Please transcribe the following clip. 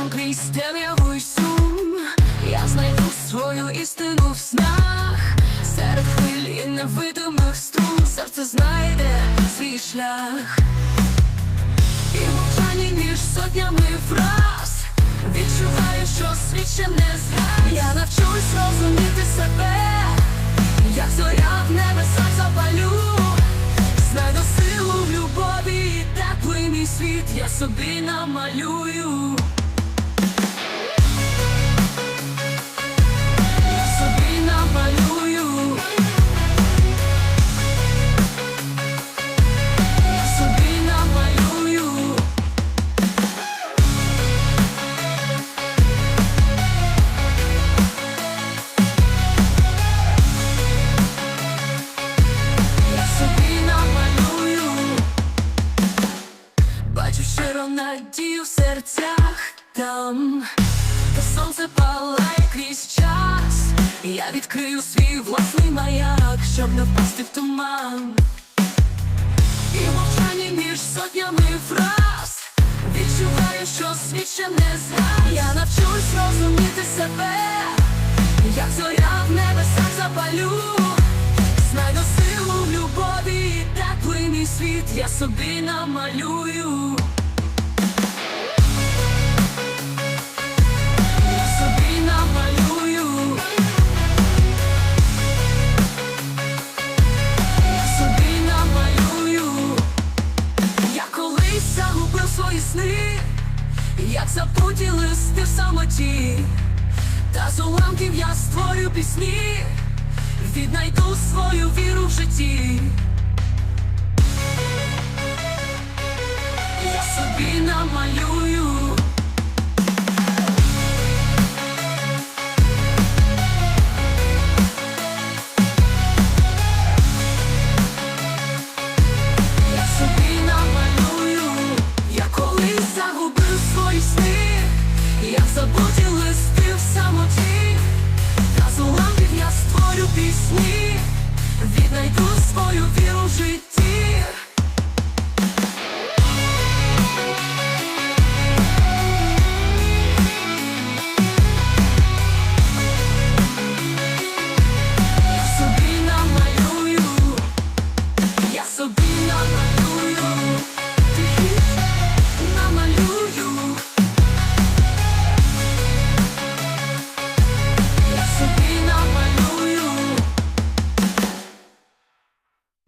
там крізь темряву сум. Я знайду свою істину в снах. Серед хвиль і невидимих струн. Серце знайде свій шлях. І в мовчанні між сотнями фраз. Відчуваю, що світ ще не згас. Я навчусь розуміти себе. Як зоря в небесах запалю. Знайду силу в любові теплий мій світ. Я собі намалюю. Надію в серцях там, де сонце палає крізь час. Я відкрию свій власний маяк, щоб не впасти в туман. І в мовчанні між сотнями фраз Відчуваю, що світ ще не згас Я навчусь розуміти себе, як зоря в небесах запалю. Знайду силу в любові теплий мій світ я собі намалюю. Як забуті листи в самоті, та з уламків я створю пісні, віднайду свою віру в житті. Я собі намалюю. Пісні, віднайду свою віру життя.